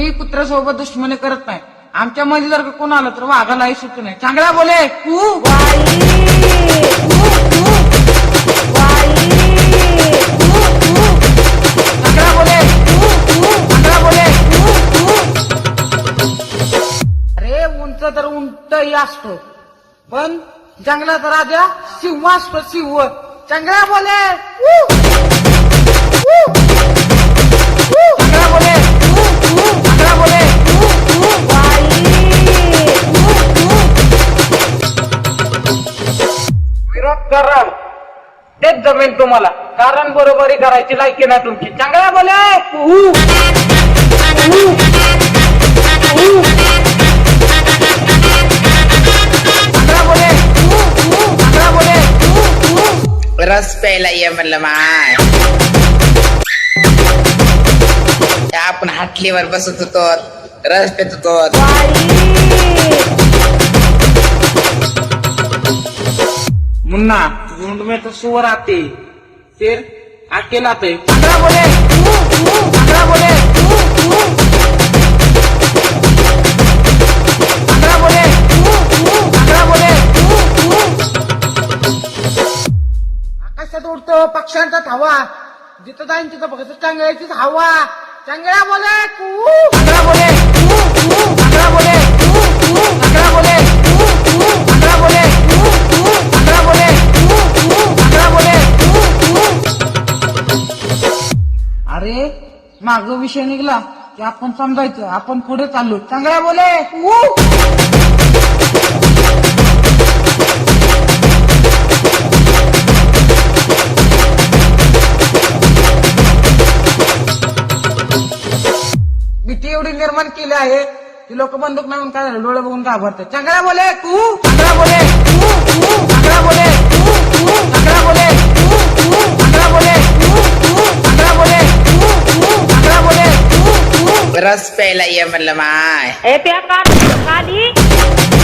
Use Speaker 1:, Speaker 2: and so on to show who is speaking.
Speaker 1: मी कुत्र्यासोबत दुश्मनी करत नाही. आमच्या मध्ये जर का कोण आलं तर वाघालाही सुटू नाही चांगला बोले कू. बोले अरे उंच तर उंटही असतो. पण जंगलात राजा सिंह असतो सिंह. चांगला बोले विरोध करा तेच जमेल तुम्हाला. कारण बरोबरी करायची लायकी ना तुमची. चांगला बोले.
Speaker 2: रस प्यायला ये म्हणलं माय. आपण हाटलीवर बसत होतो. रस पेत होतो.
Speaker 1: मुन्ना झुंड में तो सुअर आते। फिर अकेला आते चांगला बोले। चांगला बोले। चांगला बोले। चांगला बोले। आकाशात उडतो पक्ष्यांचा धावा. जिथं जाईन तिथं फक्त चांगल्याचीच हवा. चांगला बोले बोले. चांगला बोले. माग विषय निघला की आपण समजायचं आपण पुढे चाललो चांगला बोले. भीती एवढी निर्माण केली आहे की लोक बंदूक नाही काय झालं? डोळे बघून घाबरतात. चांगला बोले. तू चांगला बोले. चांगला बोले.
Speaker 2: રસ પહેલા મતલબ
Speaker 3: આ એ પ્યા કાઢી